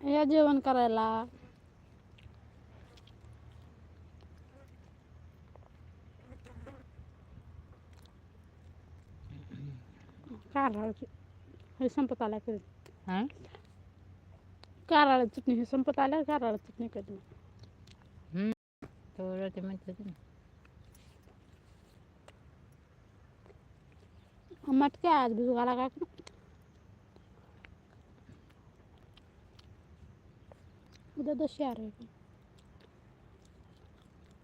या जेवण करायला. कारळाची हे संपत आल्या कधी? हां? कारळा चटणी. हे संपत आल्या कारळा चटणी कधी? तर ते म्हणतात ना. मटके आज भिजू घाला उद्या दशी आहे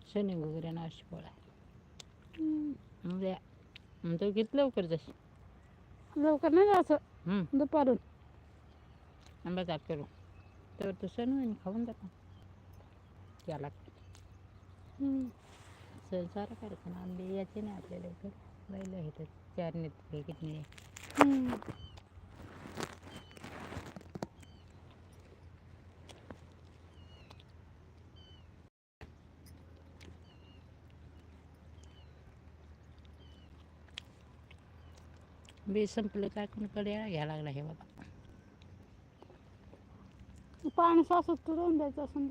शनी वगैरे नाशी पोळा हम्म. उद्या. तो किती लवकर जशी लवकर नाही जायचं. दुपारून. आंबा ताप करू. तर तो सण होईन खाऊन जातो त्याला हम्म. सण सारा करायचं ना. आंबे याचे नाही आपल्या लवकर राहिलं आहे तर चार नेत किती नाही हम्म. बी संपलं काय कोणाकडे घ्यायला लागला हे बाबा पाणी सासूत करून द्यायचं असं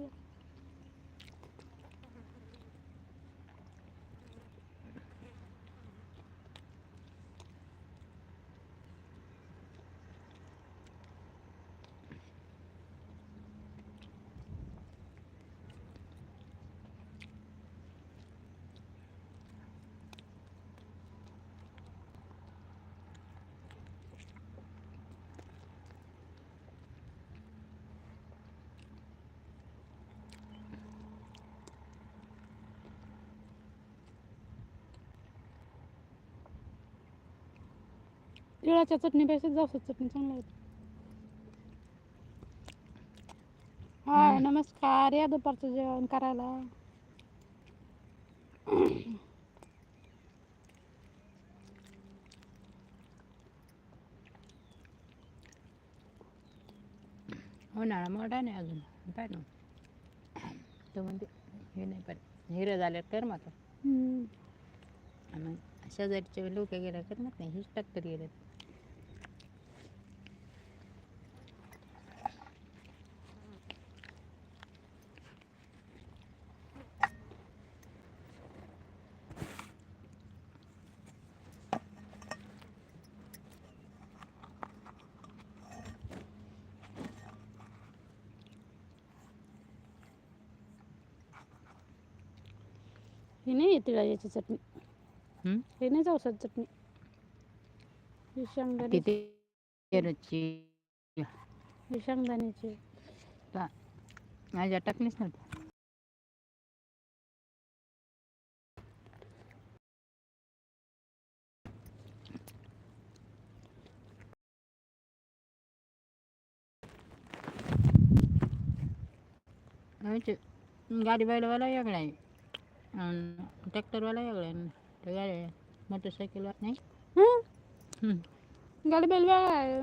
तिळाच्या चटणीपेक्षा जास्त चटणी चांगली होती हाय नमस्कार. या दुपारचं जेवण करायला. उन्हाळा मोठा नाही अजून. काय ना. तो म्हणते हे नाही पण हिरं झाल्यावर कर मग. मग शेजारचे लोक गेल्या करमत नाही. हीच टक्कर गेले ही नाही तिळाची चटणी. हम्म? हे नाही जाऊसात चटणी. ही शेंगदाणे. किती पेरूची ही शेंगदाण्याची. माझ्या टाकलीच नव्हती गाडी बैलवाला वेगळा आहे. ट्रॅक्टरवाला वेगळा त्या गाड्या मोटरसायकलवाला. नाही? हं? हम्म. गाडी बैल वेगळा आहे.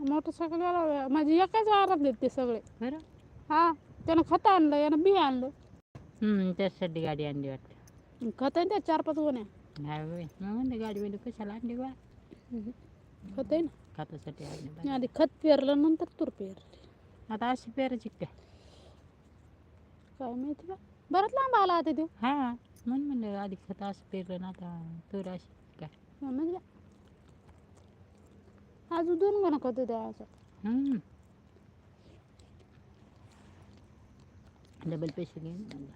मोटरसायकल वेगळा. माझी एकाच वारात देत ते सगळे. बरं. हा त्यानं खत आणलं यानं बी आणलं. हम्म, त्याच्यासाठी गाडी आणली वाटतं. खत आहे त्या चार पाच गोण्या नाही होय. मग म्हणते गाडी बैल कशाला आणली बा? खत आहे ना. खातासाठी आणली बा. आधी खत पेरलं नंतर तूर पेरली. आता अशी पेरायची काय काय माहिती बा. बरंच लांब आला आता तो. हा म्हणून म्हणलं आधी खत असं पेरलं ना आता तूर अशी काय? म्हणजे अजून दोन गोण्या खत द्या असं. हम्म. डबल पैसे घेऊन म्हणलं.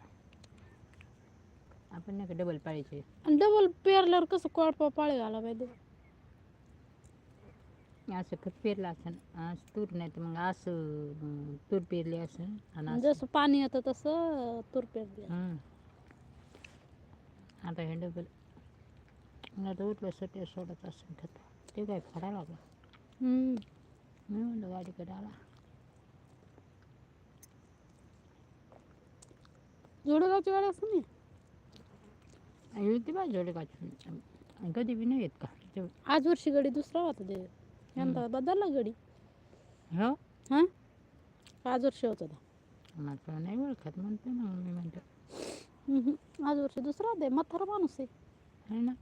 आपण नाही का डबल पाळायचे डबल पेरल्यावर कसं कोळपा पाळी घाला पाहिजे असं खत पेरलं असं असं तूर नाही तर मग असं तूर पेरली असं आणि असं. जसं पाणी येतं तसं तूर पेरली. हम्म. आता हे डबल तर उठलं सटे सोडत असं खत. ते काय फाडा लागला हम्म. मी म्हणलं गाडीकडे आला. जोडगावची गाडी असं नाही येते बा जोडे का कधी बी नाही येत का? ते- आज वर्षी गडी दुसरा होता ते. यंदा बदलला गडी हो? हां? आज वर्ष होत होता माझं नाही ओळखत म्हणते ना मी म्हणते. आज वर्ष दुसरा दे मथार माणूस आहे. है ना?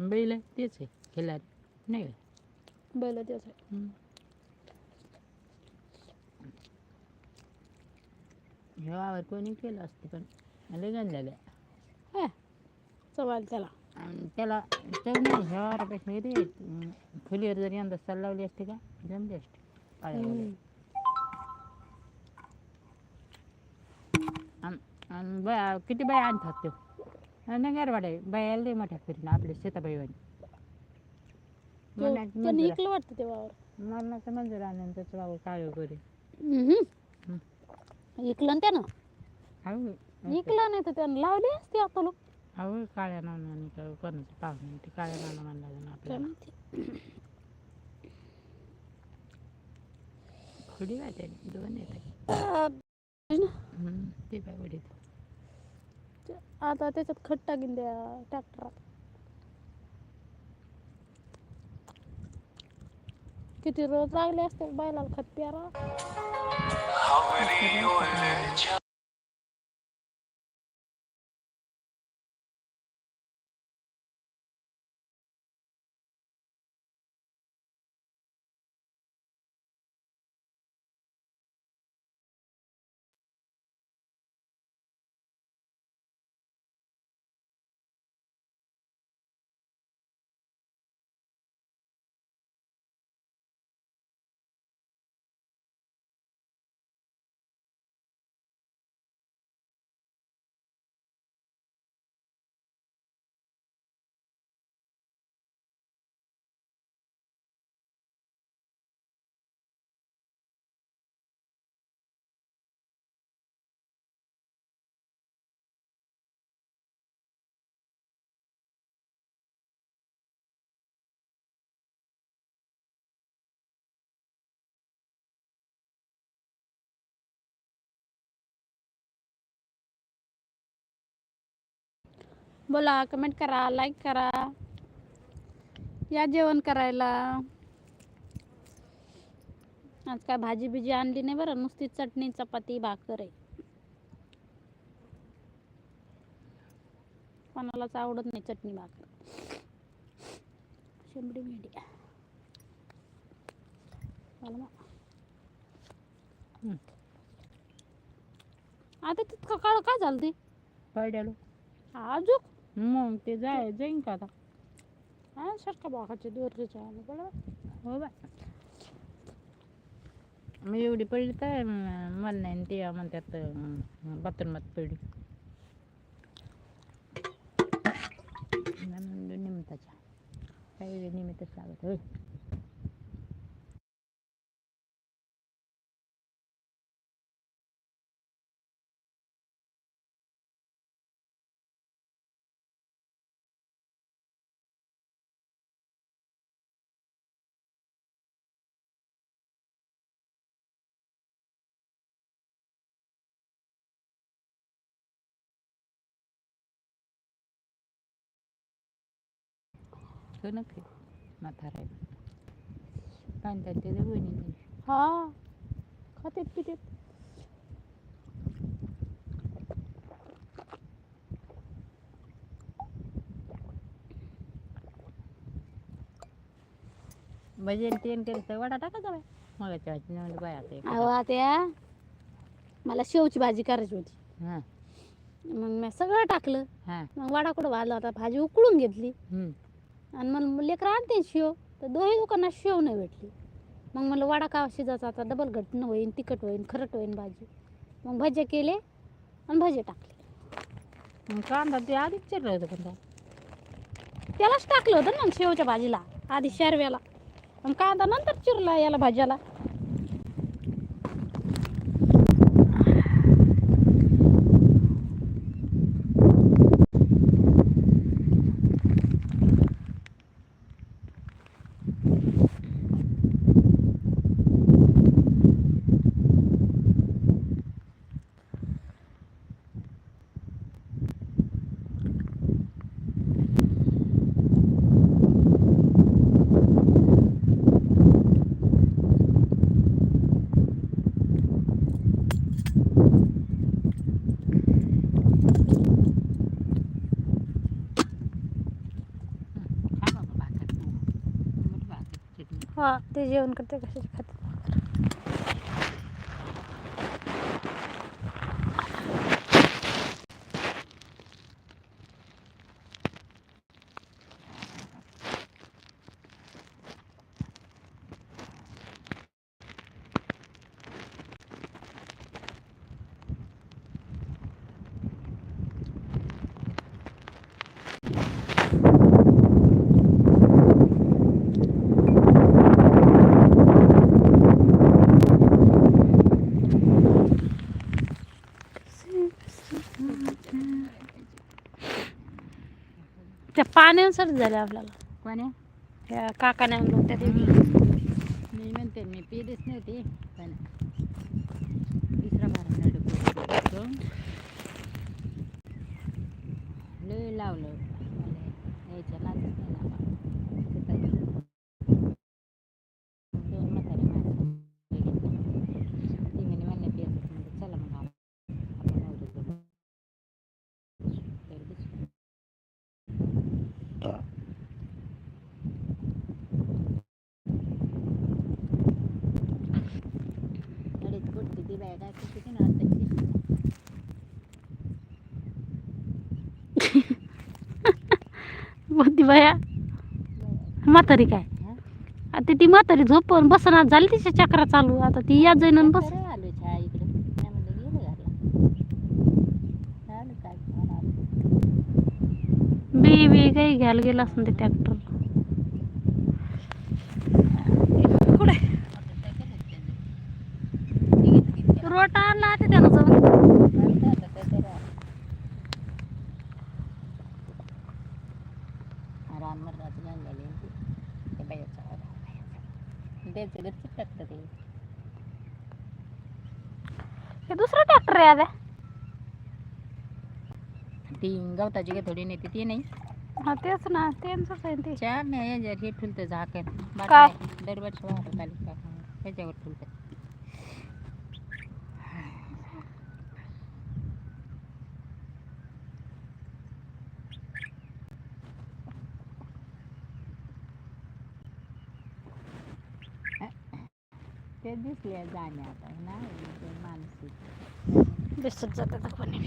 बैल तेच आहे खेळात नाही बैल तेच आहे. ह्यावर कोणी केलं असते पण लय गंजलेलं आहे चवाल त्याला आणि त्याला चव नाही ह्या वावरापेक्षा किती अं, फुलीवर जर यंदा साल लावली असते का जमली असते. आणि बाया किती बाया आणतात तो नगर वाटाय बायाला लई मोठ्या करीन आपल्या शेताबाईवानी इकलं वाटतं ते वावर मरणाचं मंजूर आणून त्याचं वावर काळ हम्म. इकलं ना त्यानं इकलं नाही तर त्यानं लावली असते आता लोक हळू काळ्या नानाने का कोणाचं पाहुणे ते काळ्या नाना म्हणला जाणं काय आपल्याला खुडी वाटे दोन येतात ते काय वडीत आता त्याच्यात खत टाकीन द्या ट्रॅक्टरात. किती रोज लागले असते बैलाला खत प्यारा बोला कमेंट करा लाईक करा. या जेवण करायला. आज काय भाजी बिजी आणली नाही बरं नुसती चटणी चपाती भाकर आहे. कोणालाच आवडत नाही चटणी भाकर. शेंबडी मेंढी. आता तितकं काळ काय झालं ते? पडलो अजूक मग ते जाय जाईन का आता हा सारखा बागाचे दोरचे हो बाय मग एवढी पडली तर म- मला नाही ते म्हणतात बाथरूमात पडली निमित्ताच्या काही निमित्तच लागत होय ते बहिणी हा खातेत पितेत. भजन तेन वडा मगाच्या वेळेस म्हणजे बाय आता एक अहो आता मला शेवची भाजी करायची होती. हां. मग मी सगळं टाकलं. हां. मग वाडा कुठं भाजला होता? भाजी उकळून घेतली. हम्म. आणि मला लेकरं आणते शेव. तर दोन्ही दुकानात शेव नाही भेटली. मग मला वडा का शिजायचा आता डबल घट्ट होईन तिखट होईन खरट होईन भाजी. मग भजे केले आणि भजे टाकले. मग कांदा ते आधीच चिरलं होतं काय त्यालाच टाकलं होतं ना मग शेवच्या भाजीला आधी शेरव्याला. आणि कांदा नंतर चिरला याला भाज्याला खा बाबा भाकर तू मीठ भाकर चटणी हा ते जेवण करते कशाचे खाते? पाण्यावर सर्दी झाली आपल्याला. कोण्या काकाने आणलं होतं त्या दिवशी मी म्हणते मी पिलीच नव्हती. पण तिसरा लय लावलं मला यायच्या नादच नाही लावला तिथं दोन म्हातारे माणसं घेतली. ती म्हणे मला नाही प्यायचं म्हणजे चला मग आपण आपण नवरीचं बघू. तर दुसरं. अडीच फुटची ती बाय काय किती ना आताची बुद्धी बाया. म्हातारी काय? हा? आता ती म्हातारी झोपून बसणार झाली तिच्या चक्रा चालू. आता ती या जाईन आणि बस. बी बी काही घ्यायला गेला असं ते ट्रॅक्टर. रोटा आणला ते त्यानं जाऊन चालतं आता ते तरी आलं. रामवर रात्री आणलेली आहे ती. त्या बाईचा आवाज आला त्याचं घरचं टाकतं ते हे दुसरं ट्रॅक्टर आहे आता. ती गवताची थोडी नेते ती नाही? हा तेच ना त्यांचंच आहे ते. मी याच्यावर हे ठुलतं झाकण. काय? बाटल्या दरवर्षी वाहतात आली का त्याच्यावर ठुलतं. ते दिसले जाणे आता ना ते मानसिक. दिसत जातात कोणी